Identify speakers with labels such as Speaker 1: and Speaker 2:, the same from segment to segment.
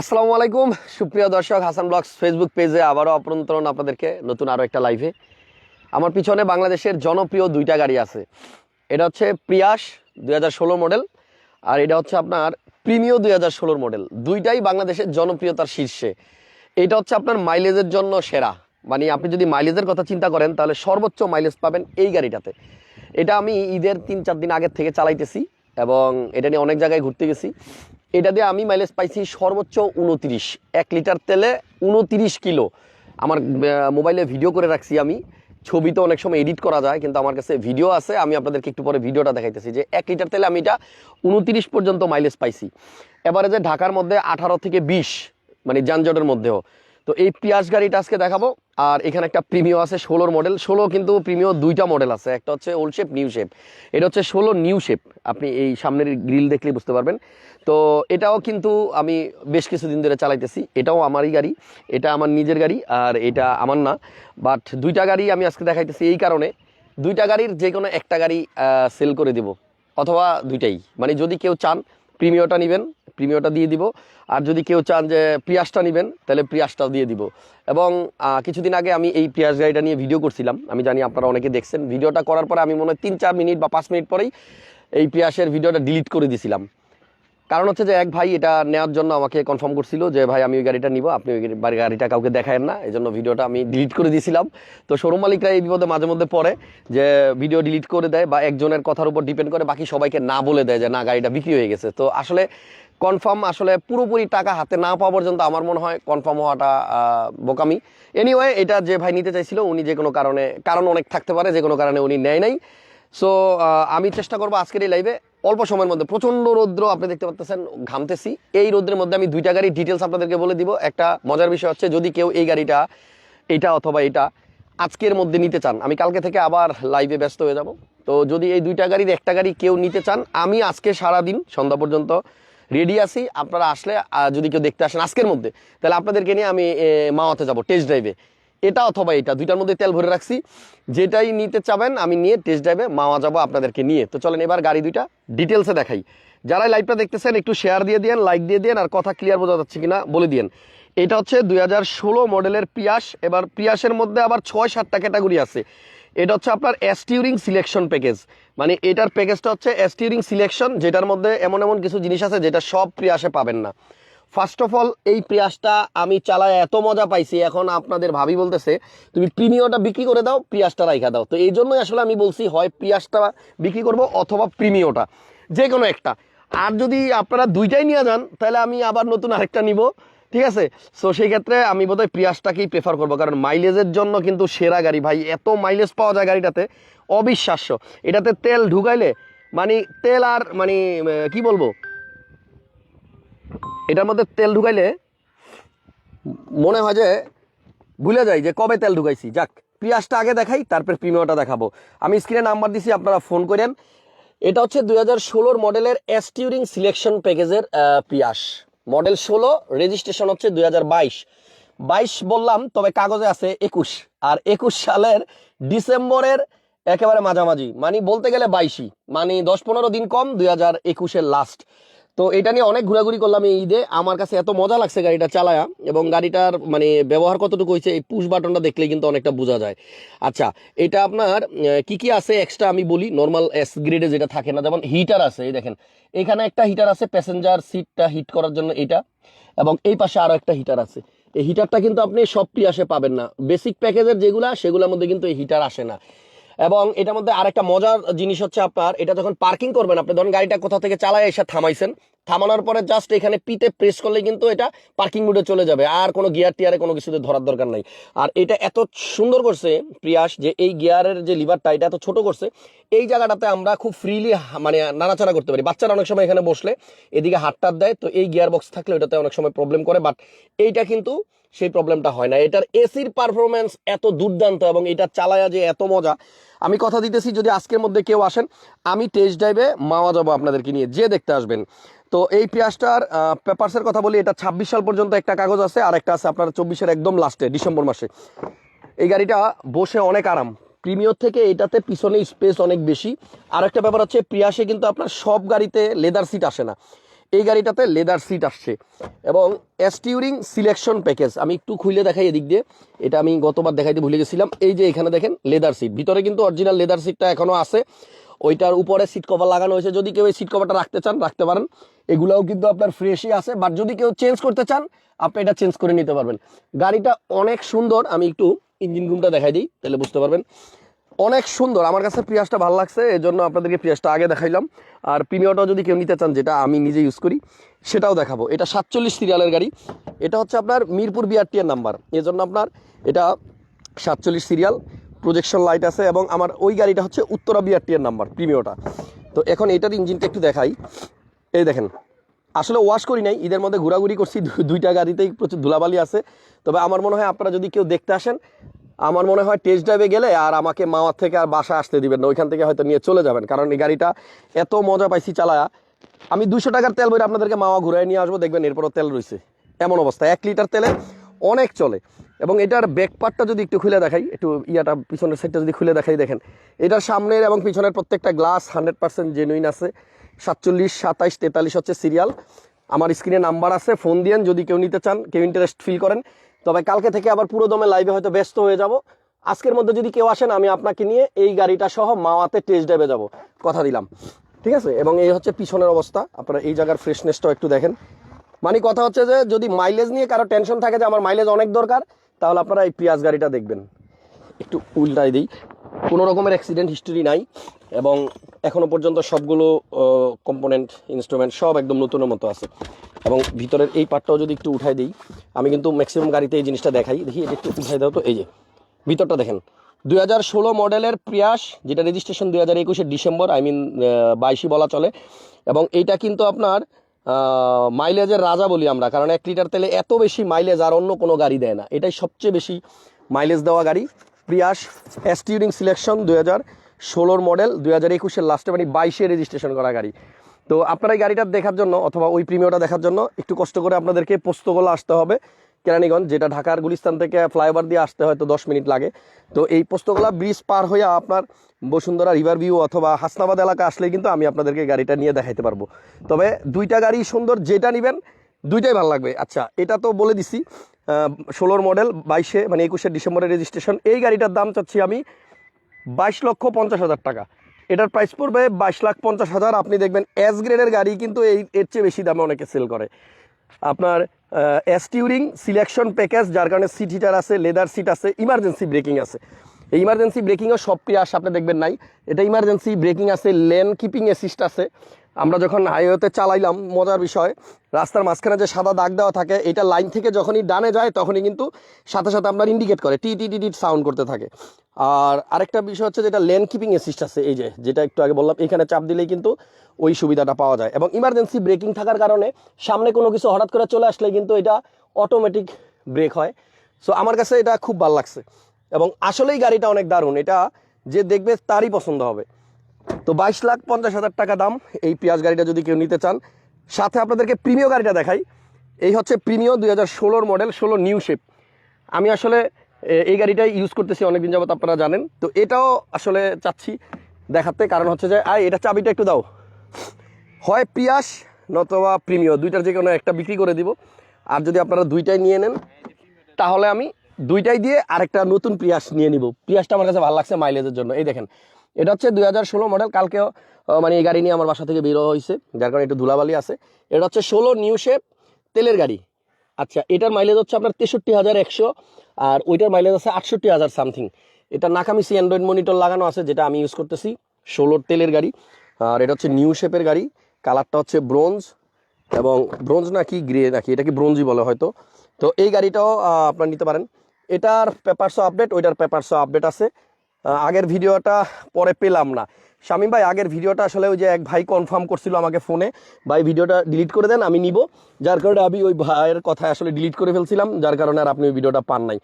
Speaker 1: আসসালামু আলাইকুম। সুপ্রিয় দর্শক, হাসান ব্লগস ফেসবুক পেজে আবারও আপন্তরণ আপনাদেরকে নতুন আরও একটা লাইভে আমার পিছনে বাংলাদেশের জনপ্রিয় দুইটা গাড়ি আছে। এটা হচ্ছে প্রিয়াস দুই হাজার ষোলো মডেল আর এটা হচ্ছে আপনার প্রিমিও দুই হাজার মডেল দুইটাই বাংলাদেশের জনপ্রিয়তার শীর্ষে। এটা হচ্ছে আপনার মাইলেজের জন্য সেরা। মানে আপনি যদি মাইলেজের কথা চিন্তা করেন, তাহলে সর্বোচ্চ মাইলেজ পাবেন এই গাড়িটাতে। এটা আমি ঈদের তিন চার দিন আগের থেকে চালাইতেছি এবং এটা নিয়ে অনেক জায়গায় ঘুরতে গেছি। এটা দিয়ে আমি মাইলেজ পাইছি সর্বোচ্চ উনতিরিশ। এক লিটার তেলে উনতিরিশ কিলো। আমার মোবাইলে ভিডিও করে রাখছি আমি। ছবি তো অনেক সময় এডিট করা যায়, কিন্তু আমার কাছে ভিডিও আছে। আমি আপনাদেরকে একটু পরে ভিডিওটা দেখাইতেছি যে এক লিটার তেলে আমি এটা উনতিরিশ পর্যন্ত মাইলেজ পাইছি। এবারে যে ঢাকার মধ্যে আঠারো থেকে বিশ মানে যানজটের মধ্যেও তো এই পিয়াস গাড়িটা আজকে দেখাবো। আর এখানে একটা প্রিমিও আছে ষোলোর মডেল। ষোলো কিন্তু প্রিমিও দুইটা মডেল আছে। একটা হচ্ছে ওল্ড শেপ নিউ শেপ এটা হচ্ছে ষোলো নিউ শেপ আপনি এই সামনের গ্রিল দেখলেই বুঝতে পারবেন। তো এটাও কিন্তু আমি বেশ কিছুদিন ধরে চালাইতেছি। এটাও আমারই গাড়ি। এটা আমার নিজের গাড়ি আর এটা আমার না। বাট দুইটা গাড়ি আমি আজকে দেখাইতেছি এই কারণে। দুইটা গাড়ির যে কোনো একটা গাড়ি সেল করে দিব। অথবা দুইটাই। মানে যদি কেউ চান প্রিমিয়টা নেবেন। প্রিমিয়টা দিয়ে দিব। আর যদি কেউ চান যে প্রিয়াসটা নেবেন, তাহলে প্রিয়াসটাও দিয়ে দিব। এবং কিছুদিন আগে আমি এই প্রিয়াস গাড়িটা নিয়ে ভিডিও করছিলাম। আমি জানি আপনারা অনেকে দেখছেন। ভিডিওটা করার পরে আমি মনে হয় তিন, চার মিনিট বা পাঁচ মিনিট পরেই এই প্রিয়াসের ভিডিওটা ডিলিট করে দিছিলাম। কারণ হচ্ছে যে এক ভাই এটা নেওয়ার জন্য আমাকে কনফার্ম করছিল যে, ভাই, আমি ওই গাড়িটা নিব। আপনি ওই গাড়ি- গাড়িটা কাউকে দেখায়েন না। এই জন্য ভিডিওটা আমি ডিলিট করে দিয়েছিলাম তো শোরুম মালিকরা এই বিপদে মাঝে মধ্যে পড়ে যে ভিডিও ডিলিট করে দেয় বা একজনের কথার উপর ডিপেন্ড করে, বাকি সবাইকে না বলে দেয় যে, না, গাড়িটা বিক্রি হয়ে গেছে। তো আসলে কনফার্ম আসলে পুরোপুরি টাকা হাতে না পাওয়া পর্যন্ত আমার মনে হয় কনফার্ম হওয়াটা বোকামি। এনিওয়ে এটা যে ভাই নিতে চাইছিল, উনি যে কোনো কারণে, কারণ অনেক থাকতে পারে, যে কোনো কারণে উনি নেয় নাই। সো আমি চেষ্টা করব আজকের এই লাইভে অল্প সময়ের মধ্যে, প্রচণ্ড রৌদ্র, আপনি দেখতে পাচ্ছেন ঘামতেছি। এই রৌদ্রের মধ্যে আমি দুইটা গাড়ি ডিটেলস আপনাদেরকে বলে দিব। একটা মজার বিষয় হচ্ছে, যদি কেউ এই গাড়িটা, এটা অথবা এটা আজকের মধ্যে নিতে চান, আমি কালকে থেকে আবার লাইভে ব্যস্ত হয়ে যাব। তো যদি এই দুইটা গাড়ির একটা গাড়ি কেউ নিতে চান, আমি আজকে সারাদিন, সন্ধ্যা পর্যন্ত রেডি আছি, আপনারা আসলে যদি কেউ দেখতে আসেন আজকের মধ্যে, তাহলে আপনাদেরকে নিয়ে আমি মাওয়াতে যাব টেস্ট ড্রাইভে এটা অথবা এটা, দুইটার মধ্যে তেল ভরে রাখছি। যেটাই নিতে চাবেন, আমি নিয়ে টেস্ট ড্রাইভে মাওয়া যাব আপনাদেরকে নিয়ে। তো চলেন এবার গাড়ি দুইটা ডিটেলসে দেখাই। যারা লাইভটা দেখতেছেন, একটু শেয়ার দিয়ে দিন লাইক দিয়ে দিন আর কথা ক্লিয়ার বোঝা যাচ্ছে কিনা বলে দিন এটা হচ্ছে দুই হাজার ষোলো মডেলের পিয়াস এবার পিয়াসের মধ্যে আবার ছয়, সাতটা ক্যাটাগরি আছে। এটা হচ্ছে আপনার এস্টিউরিং সিলেকশন প্যাকেজ মানে এটার প্যাকেজটা হচ্ছে এস্টিউরিং সিলেকশন যেটার মধ্যে এমন এমন কিছু জিনিস আছে যেটা সব প্রিয়াসে পাবেন না। ফার্স্ট অফ অল এই প্রিয়াসটা আমি চালায় এত মজা পাইছি, এখন আপনাদের ভাবি বলতেছে, তুমি প্রিমিয়টা বিক্রি করে দাও, প্রিয়াসটা রাইখা দাও। তো এই জন্যই আসলে আমি বলছি, হয় প্রিয়াসটা বিক্রি করব অথবা প্রিমিয়টা যে কোনো একটা। আর যদি আপনারা দুইটাই নিয়ে যান, তাহলে আমি আবার নতুন আরেকটা নিব। ঠিক আছে? সো সেই ক্ষেত্রে আমি বোধহয় প্রিয়াসটাকেই প্রেফার করব, কারণ মাইলেজের জন্য কিন্তু সেরা গাড়ি। ভাই, এত মাইলেজ পাওয়া যায় গাড়িটাতে, অবিশ্বাস্য। এটাতে তেল ঢুকাইলে মানে তেল আর মানে কি বলব? এটার মধ্যে তেল ঢুকাইলে মনে হয় যে ভুলে যাই যে কবে তেল ঢুকাইছি। যাক পিয়াসটা আগে দেখাই, তারপর প্রিমিয়ামটা দেখাবো। আমি স্ক্রিনে নাম্বার দিছি, আপনারা ফোন করেন। এটা হচ্ছে দুই হাজার ষোলোর মডেলের এস্টিউরিং সিলেকশন প্যাকেজের পিয়াস মডেল ষোলো রেজিস্ট্রেশন হচ্ছে দুই হাজার বাইশ। বাইশ বললাম, তবে কাগজে আছে একুশ। আর একুশ সালের ডিসেম্বরের একেবারে মাঝামাঝি। মানে বলতে গেলে বাইশই। মানে দশ পনেরো দিন কম, দুই হাজার একুশের লাস্ট তো এটা নিয়ে অনেক ঘোরাঘুরি করলাম এই ঈদে। আমার কাছে এত মজা লাগছে গাড়িটা চালায়া এবং গাড়িটার মানে ব্যবহার কতটুকু হয়েছে, এই পুশ বাটনটা দেখলে কিন্তু অনেকটা বোঝা যায়। আচ্ছা এটা আপনার কি কি আছে এক্সট্রা আমি বলি? নর্মাল এস গ্রেডে যেটা থাকে না, যেমন হিটার আছে, এই দেখেন। এখানে একটা হিটার আছে প্যাসেঞ্জার সিটটা হিট করার জন্য এটা। এবং এই পাশে আরও একটা হিটার আছে। এই হিটারটা কিন্তু আপনি সব আসে পাবেন না। বেসিক প্যাকেজের যেগুলা, সেগুলোর মধ্যে কিন্তু এই হিটার আসে না। এবং এটার মধ্যে আরেকটা মজার জিনিস হচ্ছে আপনার, এটা যখন পার্কিং করবেন আপনি, ধরুন গাড়িটা কোথা থেকে চালায় এসে থামাইছেন, থামানোর পরে জাস্ট এখানে পিতে প্রেস করলে কিন্তু এটা পার্কিং মোডে চলে যাবে, আর কোনো গিয়ার টিয়ারে কোনো কিছুতে ধরার দরকার নাই। আর এটা এত সুন্দর করছে প্রিয়াস যে এই গিয়ারের যে লিভারটা এটা এত ছোট করছে, এই জায়গাটাতে আমরা খুব ফ্রিলি মানে নাড়াচাড়া করতে পারি। বাচ্চারা অনেক সময় এখানে বসলে এদিকে হাতটার দেয়, তো এই গিয়ার বক্স থাকলে ওটাতে অনেক সময় প্রবলেম করে বাট এইটা কিন্তু সেই প্রবলেমটা হয় না। এটার এসির পারফরমেন্স এত দুর্দান্ত এবং এটা চালায়া যে এত মজা আমি কথা দিতেছি যদি আজকের মধ্যে কেউ আসেন, আমি টেস্ট ড্রাইভে মাওয়া যাব আপনাদেরকে নিয়ে যে দেখতে আসবেন। তো এই পিয়াসটার পেপারসের কথা বলি, এটা ছাব্বিশ সাল পর্যন্ত একটা কাগজ আছে, আর একটা আছে আপনার চব্বিশের একদম লাস্টে ডিসেম্বর মাসে। এই গাড়িটা বসে অনেক আরাম। প্রিমিয়র থেকে এটাতে পিছনে স্পেস অনেক বেশি। আর একটা ব্যাপার হচ্ছে প্রিয়াসে কিন্তু আপনার সব গাড়িতে লেদার সিট আসে না। এই গাড়িটাতে লেদার সিট আসছে। এবং এসটিউরিং সিলেকশন প্যাকেজ আমি একটু খুলে দেখাই এদিক দিয়ে। এটা আমি গতবার দেখাইতে ভুলে গেছিলাম। এই যে এখানে দেখেন লেদার সিট ভিতরে কিন্তু অরিজিনাল লেদার সিটটা এখনও আছে। ওইটার উপরে সিট কভার লাগানো হয়েছে। যদি কেউ এই সিট কভারটা রাখতে চান, রাখতে পারেন। এগুলাও কিন্তু আপনার ফ্রেশই আছে। বাট যদি কেউ চেঞ্জ করতে চান, আপনি এটা চেঞ্জ করে নিতে পারবেন। গাড়িটা অনেক সুন্দর। আমি একটু ইঞ্জিন রুমটা দেখাই দিই, তাহলে বুঝতে পারবেন। অনেক সুন্দর। আমার কাছে প্রিয়াসটা ভালো লাগছে এই জন্য আপনাদেরকে প্রিয়াসটা আগে দেখাইলাম। আর প্রিমিয়টাও যদি কেউ নিতে চান, যেটা আমি নিজে ইউজ করি, সেটাও দেখাবো। এটা সাতচল্লিশ সিরিয়ালের গাড়ি। এটা হচ্ছে আপনার মিরপুর বিআরটি এর নাম্বার এই জন্য আপনার এটা সাতচল্লিশ সিরিয়াল প্রজেকশন লাইট আছে এবং আমার ওই গাড়িটা হচ্ছে উত্তরা বিআরটি এর নাম্বার প্রিমিয়টা তো এখন এটার ইঞ্জিনটা একটু দেখাই। এই দেখেন, আসলে ওয়াশ করি নাই, ঈদের মধ্যে ঘোরাঘুরি করছি, দুইটা গাড়িতেই প্রচুর ধুলাবালি আছে। তবে আমার মনে হয় আপনারা যদি কেউ দেখতে আসেন আমার মনে হয় টেস্ট ড্রাইভে গেলে আর আমাকে মাওয়ার থেকে আর বাসা আসতে দিবেন না, ওইখান থেকে হয়তো নিয়ে চলে যাবেন, কারণ এই গাড়িটা এত মজা পাইছি চালায়া। আমি দুশো টাকার তেল বইরে আপনাদেরকে মাওয়া ঘুরাই নিয়ে আসব, দেখবেন এরপরও তেল রয়েছে এমন অবস্থা, এক লিটার তেলে অনেক চলে। এবং এটার ব্যাক পার্টটা যদি একটু খুলে দেখাই, একটু ইয়াটা পিছনের সাইডটা যদি খুলে দেখাই, দেখেন। এটার সামনের এবং পিছনের প্রত্যেকটা গ্লাস হান্ড্রেড পার্সেন্ট জেনুইন আছে। সাতচল্লিশ, সাতাইশ, তেতাল্লিশ হচ্ছে সিরিয়াল আমার স্ক্রিনে নাম্বার আছে ফোন দিয়েন, যদি কেউ নিতে চান, কেউ ইন্টারেস্ট ফিল করেন তবে কালকে থেকে আবার পুরো দমে লাইভে হয়তো ব্যস্ত হয়ে যাব। আজকের মধ্যে যদি কেউ আসেন, আমি আপনাকে নিয়ে এই গাড়িটা সহ মাওয়াতে টেস্ট ড্রাইভে যাব। কথা দিলাম। ঠিক আছে? এবং এই হচ্ছে পিছনের অবস্থা। আপনারা এই জায়গার ফ্রেশনেসটাও একটু দেখেন। মানে কথা হচ্ছে যে, যদি মাইলেজ নিয়ে কারও টেনশন থাকে যে, আমার মাইলেজ অনেক দরকার, তাহলে আপনারা এই পিয়াজ গাড়িটা দেখবেন। একটু উল্টাই দিই। কোনো রকমের অ্যাক্সিডেন্ট হিস্টোরি নাই এবং এখনও পর্যন্ত সবগুলো কম্পোনেন্ট ইনস্ট্রুমেন্ট সব একদম নতুনের মতো আছে। এবং ভিতরের এই পার্টটাও যদি একটু উঠাই দিই, আমি কিন্তু ম্যাক্সিমাম গাড়িতে এই জিনিসটা দেখাই। দেখি, এটা একটু উঠাই দাও তো, এই যে। ভিতরটা দেখেন। দুই হাজার ষোলো মডেলের প্রিয়াস যেটা রেজিস্ট্রেশন দুই হাজার একুশের ডিসেম্বর আই মিন বাইশই বলা চলে। এবং এইটা কিন্তু আপনার মাইলেজের রাজা বলি আমরা, কারণ এক লিটার তেলে এত বেশি মাইলেজ আর অন্য কোনো গাড়ি দেয় না। এটাই সবচেয়ে বেশি মাইলেজ দেওয়া গাড়ি প্রিয়াস এসটিউরিং সিলেকশন দুই হাজার ষোলোর মডেল, দুই হাজার একুশের লাস্টে মানে বাইশে রেজিস্ট্রেশন করা গাড়ি। তো আপনারা এই গাড়িটা দেখার জন্য অথবা ওই প্রিমিয়টা দেখার জন্য একটু কষ্ট করে আপনাদেরকে পোস্তগোলা আসতে হবে, কেরানীগঞ্জ, যেটা ঢাকার গুলিস্তান থেকে ফ্লাইওভার দিয়ে আসতে হয়তো দশ মিনিট লাগে। তো এই পোস্তগোলা ব্রিজ পার হয়ে আপনার বসুন্ধরা রিভার ভিউ অথবা হাসনাবাদ এলাকা আসলে কিন্তু আমি আপনাদেরকে গাড়িটা নিয়ে দেখাইতে পারব। তবে দুইটা গাড়ি সুন্দর, যেটা নেবেন দুইটাই ভালো লাগবে। আচ্ছা এটা তো বলে দিছি ষোলোর মডেল, বাইশে মানে একুশে ডিসেম্বরের রেজিস্ট্রেশন এই গাড়িটার দাম চাচ্ছি আমি বাইশ লক্ষ পঞ্চাশ হাজার টাকা। এটার প্রাইস পড়বে বাইশ লাখ পঞ্চাশ হাজার। আপনি দেখবেন এস গ্রেডের গাড়ি কিন্তু এই, এর চেয়ে বেশি দামে অনেকে সেল করে। আপনার এস টিউরিং সিলেকশন প্যাকেজ যার কারণে সিট হিটার আছে লেদার সিট আছে ইমার্জেন্সি ব্রেকিং আছে। এই ইমার্জেন্সি ব্রেকিংও সব প্রিয়াস আপনি দেখবেন নাই। এটা ইমার্জেন্সি ব্রেকিং আছে লেন কিপিং অ্যাসিস্ট আছে। আমরা যখন হাইওয়েতে চালাইলাম মজার বিষয়, রাস্তার মাঝখানে যে সাদা দাগ দেওয়া থাকে, এটা লাইন থেকে যখনই ডানে যায়, তখনই কিন্তু সাথে সাথে আপনার ইন্ডিকেট করে, টি টি টি সাউন্ড করতে থাকে। আর আরেকটা বিষয় হচ্ছে যেটা লেন কিপিং অ্যাসিস্ট আছে, এই যে, যেটা একটু আগে বললাম, এখানে চাপ দিলেই কিন্তু ওই সুবিধাটা পাওয়া যায়। এবং ইমার্জেন্সি ব্রেকিং থাকার কারণে সামনে কোনো কিছু হঠাৎ করে চলে আসলে কিন্তু এটা অটোমেটিক ব্রেক হয়। সো আমার কাছে এটা খুব ভালো লাগছে। এবং আসলেই গাড়িটা অনেক দারুণ। এটা যে দেখবে তারই পছন্দ হবে। তো বাইশ লাখ পঞ্চাশ হাজার টাকা দাম এই পেঁয়াজ গাড়িটা যদি কেউ নিতে চান। সাথে আপনাদেরকে প্রিমিয় গাড়িটা দেখাই। এই হচ্ছে প্রিমিয় দুই হাজার ষোলোর মডেল, ষোলো নিউ শেপ। আমি আসলে এই গাড়িটাই ইউজ করতেছি অনেকদিন যাবত আপনারা জানেন। তো এটাও আসলে চাচ্ছি দেখাতে। কারণ হচ্ছে যে, আয়, এটা চাবিটা একটু দাও। হয় পিয়াস, নতবা প্রিমিয় দুইটার যে কোনো একটা বিক্রি করে দিব। আর যদি আপনারা দুইটাই নিয়ে নেন, তাহলে আমি দুইটাই দিয়ে আরেকটা নতুন পিয়াস নিয়ে নিব। পিয়াসটা আমার কাছে ভালো লাগছে মাইলেজের জন্য। এই দেখেন এটা হচ্ছে দুই হাজার ষোলো মডেল, কালকেও মানে এই গাড়ি নিয়ে আমার বাসা থেকে বেরো হয়েছে, যার কারণে একটু ধুলাবালি আছে। এটা হচ্ছে ষোলো নিউ শেপ তেলের গাড়ি। আচ্ছা এটার মাইলেজ হচ্ছে আপনার তেষট্টি হাজার একশো, আর ওইটার মাইলেজ আছে আটষট্টি হাজার সামথিং এটা নাকামিসি অ্যান্ড্রয়েড মনিটর লাগানো আছে, যেটা আমি ইউজ করতেছি, ষোলোর তেলের গাড়ি। আর এটা হচ্ছে নিউ শেপের গাড়ি, কালারটা হচ্ছে ব্রোঞ্জ, এবং ব্রোঞ্জ নাকি গ্রে নাকি এটা কি ব্রোঞ্জই বলে হয়তো। তো এই গাড়িটাও আপনার নিতে পারেন। এটার পেপারসও আপডেট ওইটার পেপারসও আপডেট আছে। আগের ভিডিওটা পরে পেলাম না। শামীম ভাই, আগের ভিডিওটা আসলে ওই যে এক ভাই কনফার্ম করছিল আমাকে ফোনে ভাই, ভিডিওটা ডিলিট করে দেন, আমি নিব। যার কারণে আমি ওই ভাইয়ের কথা আসলে ডিলিট করে ফেলছিলাম, যার কারণে আর আপনি ওই ভিডিওটা পান নাই।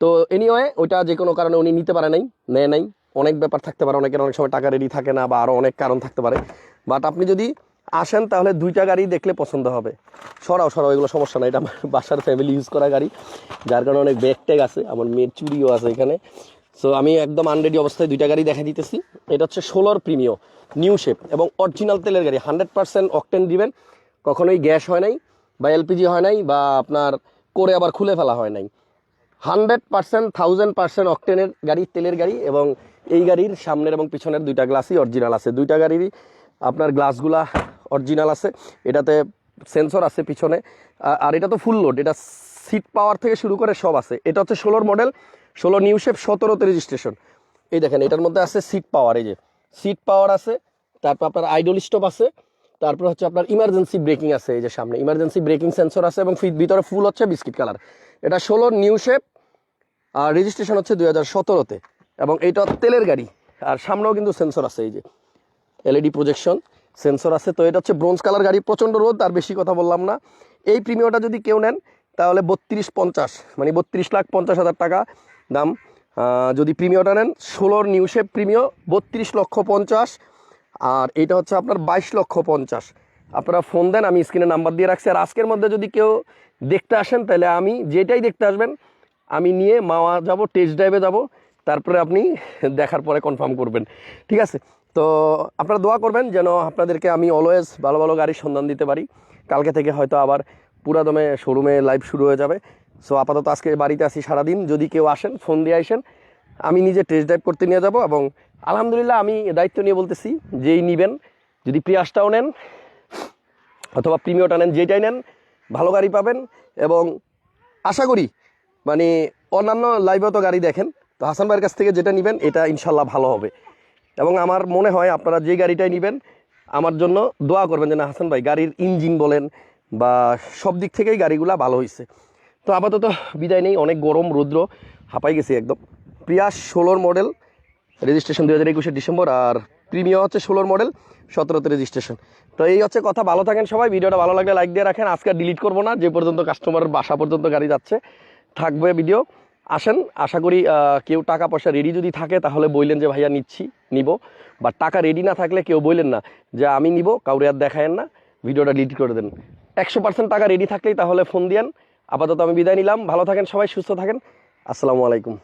Speaker 1: তো এনিওয়ে ওইটা যে কোনো কারণে উনি নিতে পারে নাই, নেয় নাই। অনেক ব্যাপার থাকতে পারে, অনেকের অনেক সময় টাকা রেডি থাকে না বা আরও অনেক কারণ থাকতে পারে। বাট আপনি যদি আসেন, তাহলে দুইটা গাড়ি দেখলে পছন্দ হবে। সরাও সরাও, এগুলো সমস্যা নাই। এটা আমার বাসার ফ্যামিলি ইউজ করা গাড়ি। যার কারণে অনেক ব্যাগ ট্যাগ আছে, আমার মেয়ের চুরিও আছে এখানে। সো আমি একদম আনরেডি অবস্থায় দুইটা গাড়ি দেখা দিতেছি। এটা হচ্ছে ষোলোর প্রিমিয় নিউ শেপ এবং অরিজিনাল তেলের গাড়ি হান্ড্রেড পার্সেন্ট অকটেন দিবেন কখনোই গ্যাস হয় নাই বা এলপিজি হয় নাই বা আপনার করে আবার খুলে ফেলা হয় নাই। হান্ড্রেড পার্সেন্ট থাউজেন্ড পার্সেন্ট অকটেনের গাড়ি, তেলের গাড়ি এবং এই গাড়ির সামনের এবং পিছনের দুইটা গ্লাসই অরিজিনাল আছে। দুইটা গাড়িরই আপনার গ্লাসগুলা অরিজিনাল আছে। এটাতে সেন্সর আছে পিছনে। আর এটা তো ফুল লোড এটা সিট পাওয়ার থেকে শুরু করে সব আছে। এটা হচ্ছে ষোলোর মডেল ষোলো নিউ শেপ, সতেরোতে রেজিস্ট্রেশন এই দেখেন, এটার মধ্যে আছে সিট পাওয়ার এই যে। সিট পাওয়ার আছে, তারপর আপনার আইডল স্টপ আছে, তারপর হচ্ছে আপনার ইমার্জেন্সি ব্রেকিং আছে, এই যে সামনে। ইমার্জেন্সি ব্রেকিং সেন্সর আছে এবং ভিতরে ফুল হচ্ছে বিস্কিট কালার এটা ষোলোর নিউ শেপ, আর রেজিস্ট্রেশন হচ্ছে দুই হাজার সতেরোতে। এবং এইটা তেলের গাড়ি, আর সামনেও কিন্তু সেন্সর আছে, এই যে। এলইডি প্রজেকশন সেন্সর আছে, তো এটা হচ্ছে ব্রোঞ্জ কালার গাড়ি, প্রচণ্ড রোদ, আর বেশি কথা বললাম না। এই প্রিমিয়টা যদি কেউ নেন, তাহলে বত্রিশ পঞ্চাশ মানে বত্রিশ লাখ পঞ্চাশ হাজার টাকা দাম। যদি প্রিমিয়টা নেন, ষোলোর নিউ শেপ প্রিমিয় বত্রিশ লক্ষ পঞ্চাশ, আর এটা হচ্ছে আপনার বাইশ লক্ষ পঞ্চাশ। আপনারা ফোন দেন, আমি স্ক্রিনে নাম্বার দিয়ে রাখছি। আর আজকের মধ্যে যদি কেউ দেখতে আসেন, তাহলে আমি যেটাই দেখতে আসবেন, আমি নিয়ে মাওয়া যাব টেস্ট ড্রাইভে যাব, তারপরে আপনি দেখার পরে কনফার্ম করবেন। ঠিক আছে? তো আপনারা দোয়া করবেন যেন আপনাদেরকে আমি অলওয়েজ ভালো ভালো গাড়ির সন্ধান দিতে পারি। কালকে থেকে হয়তো আবার পুরা দমে শোরুমে লাইভ শুরু হয়ে যাবে। সো আপাতত আজকে বাড়িতে আসি সারাদিন। যদি কেউ আসেন ফোন দিয়ে আসেন, আমি নিজে টেস্ট ড্রাইভ করতে নিয়ে যাব এবং আলহামদুলিল্লাহ আমি দায়িত্ব নিয়ে বলতেছি, যেই নিবেন, যদি প্রিয়াসটাও নেন অথবা প্রিমিয়টা নেন, যেটাই নেন, ভালো গাড়ি পাবেন এবং আশা করি মানে অন্যান্য লাইভেও তো গাড়ি দেখেন, তো হাসান ভাইয়ের কাছ থেকে যেটা নেবেন, এটা ইনশাল্লাহ ভালো হবে। এবং আমার মনে হয় আপনারা যে গাড়িটাই নেবেন, আমার জন্য দোয়া করবেন যে না হাসান ভাই গাড়ির ইঞ্জিন বলেন বা সব দিক থেকেই গাড়িগুলা ভালো হয়েছে তো আপাতত বিদায় নেই, অনেক গরম, রৌদ্র, হাঁপাই গেছি একদম। প্রিয়াস ষোলোর মডেল রেজিস্ট্রেশন দু হাজার একুশে ডিসেম্বর, আর প্রিমিয়াম হচ্ছে ষোলোর মডেল, সতেরোতে রেজিস্ট্রেশন তো এই হচ্ছে কথা, ভালো থাকেন সবাই, ভিডিওটা ভালো লাগলে লাইক দিয়ে রাখেন, আজকে ডিলিট করব না, যে পর্যন্ত কাস্টমারের বাসা পর্যন্ত গাড়ি যাচ্ছে, থাকবে ভিডিও আসেন, আশা করি কেউ টাকা পয়সা রেডি যদি থাকে, তাহলে বললেন যে, ভাইয়া, নিচ্ছি, নিব। বা টাকা রেডি না থাকলে কেউ বললেন না যে, আমি নিব, কাউরে আর দেখায়েন না। ভিডিওটা ডিলিট করে দেন। একশো পার্সেন্ট টাকা রেডি থাকলেই তাহলে ফোন দিয়েন। আপাতত আমি বিদায় নিলাম। ভালো থাকেন সবাই সুস্থ থাকেন। আসসালামু আলাইকুম।